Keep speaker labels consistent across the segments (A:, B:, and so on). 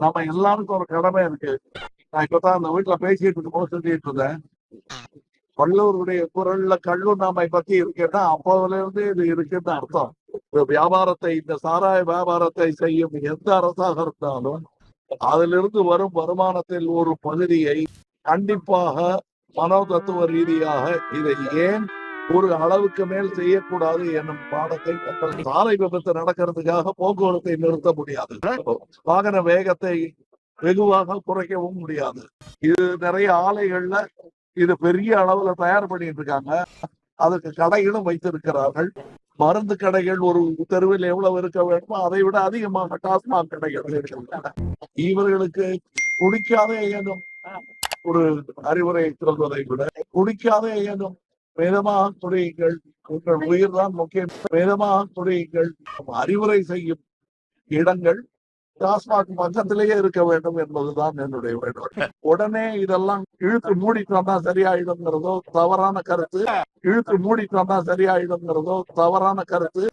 A: நம்ம எல்லாருக்கும் ஒரு கடமை இருக்கு. நான் இப்பதான் அந்த வீட்டுல பேசிட்டு இருக்கும்போது சொல்லிட்டு இருந்தேன். வள்ளுவருடைய குரல்ல கல்லுண்ணாமை பத்தி இருக்குன்னா அப்போதுல இருந்து இது இருக்குன்னு அர்த்தம். இந்த வியாபாரத்தை இந்த சாராய வியாபாரத்தை செய்யும் எந்த அரசாக இருந்தாலும் அதிலிருந்து வரும் வருமானத்தில் ஒரு பகுதியை கண்டிப்பாக மனோ தத்துவ ரீதியாக இதை ஏன் ஒரு அளவுக்கு மேல் செய்யக்கூடாது என்னும் பாடத்தை. சாலை விபத்து நடக்கிறதுக்காக போக்குவரத்தை நிறுத்த முடியாது. வாகன வேகத்தை வெகுவாக குறைக்கவும் முடியாது. இது நிறைய ஆலைகள்ல இது பெரிய அளவுல தயார் பண்ணிட்டு இருக்காங்க. அதுக்கு கடைகளும் வைத்திருக்கிறார்கள். மருந்து கடைகள் ஒரு தெருவில் எவ்வளவு இருக்க வேண்டுமோ அதை விட அதிகமாக டாஸ்மாக் கடைகள் இருக்கின்றன. இவர்களுக்கு குடிக்காத இயங்கும் ஒரு அறிவுரை சொல்வதை விட குடிக்காத இயங்கும் மிதமாக துறையுங்கள் உங்கள் உயிர் தான் முக்கியம். மிதமாக துறையுங்கள் அறிவுரை செய்யும் இடங்கள் டாஸ்மாக் பக்கத்திலேயே இருக்க வேண்டும் என்பதுதான் என்னுடைய வேண்டுகோள். உடனே இதெல்லாம் இழுத்து மூடிட்டோம்னா வந்தா சரியாயிடுங்கிறதோ தவறான கருத்து. இழுத்து மூடிட்டோம்னா வந்தா சரியாயிடுங்கிறதோ தவறான கருத்து.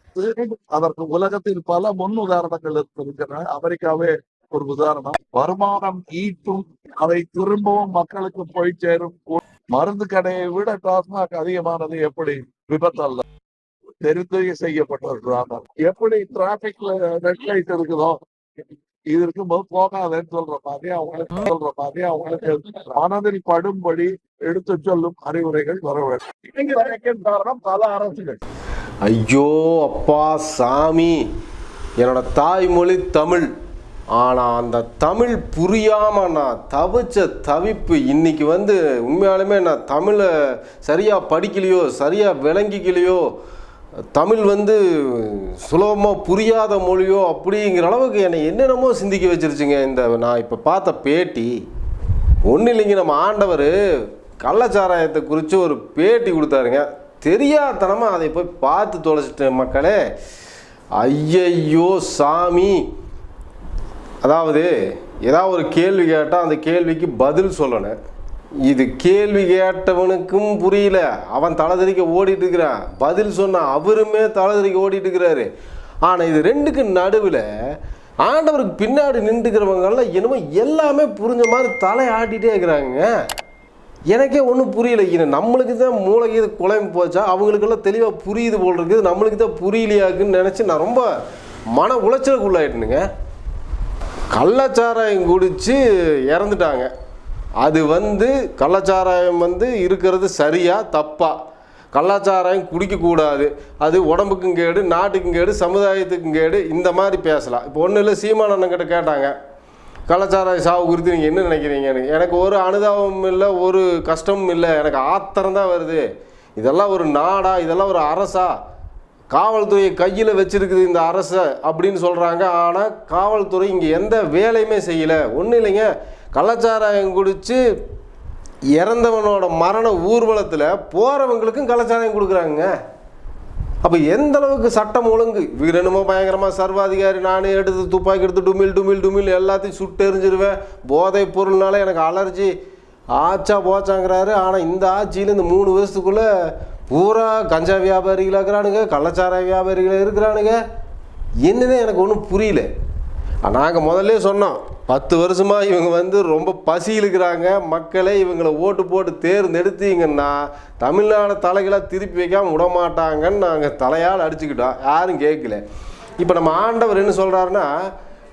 A: அதற்கு உலகத்தில் பல முன் உதாரணங்கள் இருக்கின்றன அமெரிக்காவே ஒரு உதாரணம். வருமானம் ஈட்டும் அதை திரும்பவும் மக்களுக்கு போய் சேரும் மருந்து கடையை விட டாஸ்மாக் அதிகமானது எப்படி? விபத்தல்ல தெரிந்து செய்யப்பட்டது எப்படி டிராபிக்ல ரெட் லைட் இருக்குதோ இது இருக்கும்போது போகாதேன்னு சொல்ற மாதிரி அவங்களுக்கு சொல்ற மாதிரி அவங்களுக்கு மனதில் படும்படி எடுத்து சொல்லும் அறிவுரைகள் வர வேண்டும். காரணம் பல அரசுகள்.
B: ஐயோ அப்பா சாமி. என்னோட தாய்மொழி தமிழ். ஆனால் அந்த தமிழ் புரியாமல் நான் தவிச்ச தவிப்பு இன்றைக்கி வந்து உண்மையாலுமே நான் தமிழை சரியாக படிக்கலையோ சரியாக விளங்கிக்கலையோ தமிழ் வந்து சுலபமாக புரியாத மொழியோ அப்படிங்கிற அளவுக்கு என்னை என்னென்னமோ சிந்திக்க வச்சிருச்சுங்க. இந்த நான் இப்போ பார்த்த பேட்டி ஒன்றும் இல்லைங்க நம்ம ஆண்டவர் கள்ளச்சாராயத்தை குறித்து ஒரு பேட்டி கொடுத்தாருங்க. தெரியாதனமாக அதை போய் பார்த்து தொலைச்சிட்டேன் மக்களே. ஐயையோ சாமி. அதாவது ஏதாவது ஒரு கேள்வி கேட்டால் அந்த கேள்விக்கு பதில் சொல்லணும் இது கேள்வி கேட்டவனுக்கும் புரியல. அவன் தலைதறிக்க ஓடிட்டு இருக்கிறான். பதில் சொன்ன அவருமே தலைதறிக்க ஓடிட்டு இருக்கிறாரு. ஆனால் இது ரெண்டுக்கு நடுவில் ஆண்டவருக்கு பின்னாடி நின்றுக்கிறவங்கெல்லாம் என்னமோ எல்லாமே புரிஞ்ச மாதிரி தலை ஆட்டிகிட்டே இருக்கிறாங்க. எனக்கே ஒன்றும் புரியல. இது நம்மளுக்கு தான் மூளைக்கு இது குழம்பு போச்சா? அவங்களுக்கெல்லாம் தெளிவாக புரியுது போல் இருக்குது. நம்மளுக்கு தான் புரியலையாக்குன்னு நினச்சி நான் ரொம்ப மன உளைச்சலுக்குள்ளாயிட்டேனுங்க. கள்ளச்சாராயம் குடித்து இறந்துட்டாங்க. அது வந்து கள்ளச்சாராயம் வந்து இருக்கிறது சரியா தப்பா? கள்ளச்சாராயம் குடிக்கக்கூடாது. அது உடம்புக்கும் கேடு நாட்டுக்கும் கேடு சமுதாயத்துக்கும் கேடு இந்த மாதிரி பேசலாம். இப்போ ஒன்றும் இல்லை சீமான் கேட்டாங்க. கள்ளச்சாராய சாவு குறித்து நீங்கள் என்ன நினைக்கிறீங்கன்னு? எனக்கு ஒரு அனுதாபமும் இல்லை ஒரு கஷ்டமும் இல்லை. எனக்கு ஆத்திரம் தான் வருது. இதெல்லாம் ஒரு நாடா இதெல்லாம் ஒரு அரசா? காவல்துறையை கையில் வச்சிருக்குது இந்த அரசு அப்படின்னு சொல்கிறாங்க ஆனால் காவல்துறை இங்கே எந்த வேலையுமே செய்யலை. ஒன்றும் இல்லைங்க. கள்ளச்சாராயம் குடித்து இறந்தவனோட மரண ஊர்வலத்தில் போகிறவங்களுக்கும் கலாச்சாரம் கொடுக்குறாங்க அப்போ எந்த அளவுக்கு சட்டம் ஒழுங்கு? இவர் என்னமோ பயங்கரமாக சர்வாதிகாரி நானே எடுத்து துப்பாக்கி எடுத்து டுமில் டுமில் டுமில் எல்லாத்தையும் சுட்டு எரிஞ்சிருவேன். போதைப் பொருள்னால எனக்கு அலர்ஜி. ஆச்சா போச்சாங்கிறாரு. ஆனால் இந்த ஆட்சியில் இந்த மூணு வருஷத்துக்குள்ளே பூரா கஞ்சா வியாபாரிகளாக இருக்கிறானுங்க கள்ளச்சாராய வியாபாரிகள் இருக்கிறானுங்க. என்னதான் எனக்கு ஒன்றும் புரியல. நாங்கள் முதல்ல சொன்னோம் பத்து வருஷமாக இவங்க வந்து ரொம்ப பசி இருக்கிறாங்க மக்களை இவங்களை ஓட்டு போட்டு தேர்ந்தெடுத்தீங்கன்னா தமிழ்நாடு தலைகளாக திருப்பி வைக்காமல் விட மாட்டாங்கன்னு நாங்கள் தலையால் அடிச்சுக்கிட்டோம். யாரும் கேட்கல. இப்போ நம்ம ஆண்டவர் என்ன சொல்கிறாருன்னா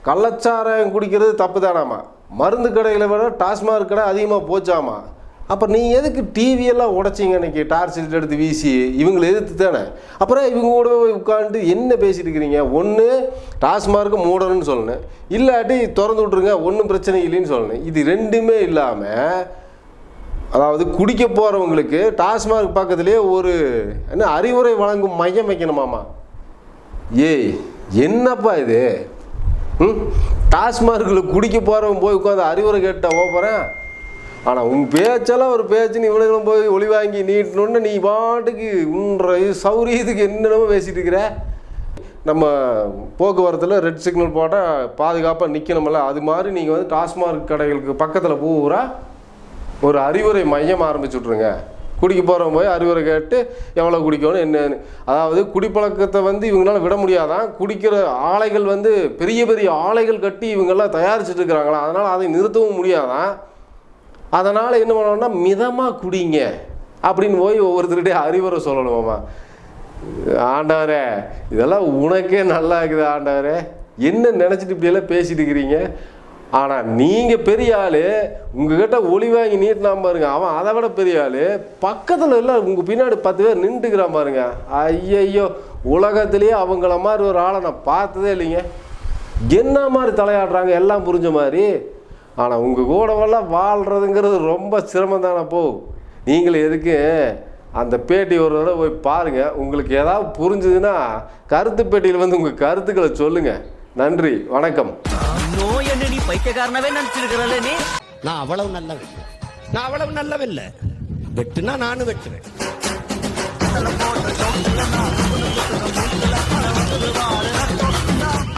B: கள்ளச்சாராயம் குடிக்கிறது தப்பு தானாமா? மருந்து கடைகளை விட டாஸ்மாக் கடை அதிகமாக போச்சாமா? அப்போ நீ எதுக்கு டிவியெல்லாம் உடைச்சிங்க அன்னைக்கு? டார்ச் லைட் எடுத்து வீசி இவங்களை எதிர்த்து தானே? அப்புறம் இவங்க கூட போய் உட்காந்து என்ன பேசிட்டு இருக்கிறீங்க? ஒன்று டாஸ்மார்க்கு மூடணும்னு சொல்லணும் இல்லாட்டி திறந்து விட்ருங்க ஒன்றும் பிரச்சனை இல்லைன்னு சொல்லணும் இது ரெண்டுமே இல்லாமல் அதாவது குடிக்க போகிறவங்களுக்கு டாஸ்மார்க் பக்கத்துலேயே ஒரு என்ன அறிவுரை வழங்கும் மையம் வைக்கணுமாமா? ஏய் என்னப்பா இது? ம்? டாஸ்மார்க்கில் குடிக்க போகிறவன் போய் உட்காந்து அறிவுரை கேட்டால் போகிறேன் ஆனால் உன் பேச்செல்லாம் ஒரு பேச்சுன்னு நீ இவ்வளோ போய் ஒளி வாங்கி நீட்டணுன்னு நீ பாட்டுக்கு உன்ற சௌரியத்துக்கு என்னென்னமோ பேசிகிட்டு இருக்கிற. நம்ம போக்குவரத்தில் ரெட் சிக்னல் போட்டால் பாதுகாப்பாக நிற்கணுமில்ல அது மாதிரி நீங்கள் வந்து டாஸ்மார்க் கடைகளுக்கு பக்கத்தில் பூரா ஒரு அறிவுரை மையம் ஆரம்பிச்சு விட்ருங்க குடிக்க போகிறவங்க போய் அறிவுரை கேட்டு எவ்வளோ குடிக்கணும் என்னன்னு. அதாவது குடிப்பழக்கத்தை வந்து இவங்களால விட முடியாதான் குடிக்கிற ஆலைகள் வந்து பெரிய பெரிய ஆலைகள் கட்டி இவங்கெல்லாம் தயாரிச்சுட்டு இருக்கிறாங்களா? அதனால் அதை நிறுத்தவும் முடியாதான் அதனால் என்ன பண்ணணும்னா மிதமாக குடிங்க. அப்படின்னு போய் ஒவ்வொருத்தருடைய அறிவுரை சொல்லணுமாம்மா ஆண்டவரே இதெல்லாம் உனக்கே நல்லா இருக்குது ஆண்டவரே என்ன நினச்சிட்டு இப்படியெல்லாம் பேசிட்டு இருக்கிறீங்க? ஆனால் நீங்கள் பெரிய ஆள் உங்ககிட்ட ஒளி வாங்கி நீட்டினா பாருங்க. அவன் அதை விட பெரிய ஆள். பக்கத்தில் எல்லாம் உங்கள் பின்னாடி பத்து பேர் நின்றுக்கிறான் பாருங்க. ஐயையோ உலகத்திலேயே அவங்கள மாதிரி ஒரு ஆளை நான் பார்த்ததே இல்லைங்க. என்ன மாதிரி தலையாடுறாங்க எல்லாம் புரிஞ்ச மாதிரி? ஆனால் உங்கள் கூடவெல்லாம் வாழ்கிறதுங்கிறது ரொம்ப சிரமம் தானே போ நீங்களும் எதுக்கு அந்த பேட்டி ஒரு தடவை போய் பாருங்கள் உங்களுக்கு ஏதாவது புரிஞ்சுதுன்னா கருத்து பேட்டியில் வந்து உங்கள் கருத்துக்களை சொல்லுங்கள் நன்றி வணக்கம்.
C: நோய் என்ன நீ பைத்தியக்காரனவே நினைச்சிருக்கிறல்ல நீ?
D: நான் அவ்வளவு நல்லவன். நான் அவ்வளவு நல்லவன் இல்ல. வெட்டுனா நானும் வெட்டுவேன்.